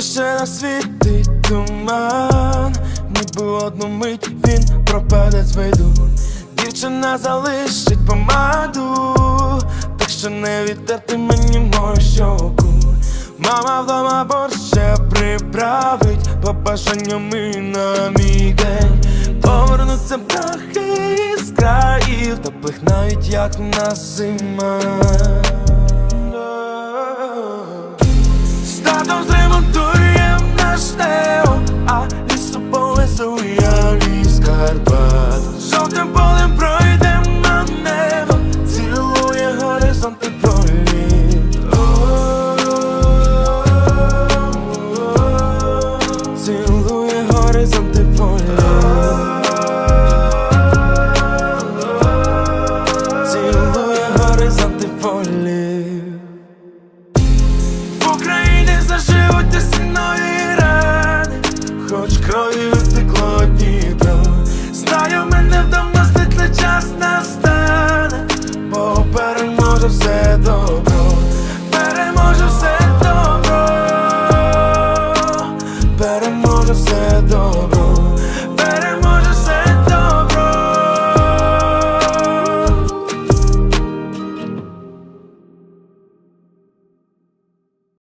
Сонце ще не світить туман, ніби одну мить він пропаде з виду. Дівчина залишить помаду, так що не відтерти мені мою щоку. Мама вдома борщ ще приправить побажанням і на мій день. Повернуться птахи із країв, теплих навіть як в нас зима. Добро, все добро.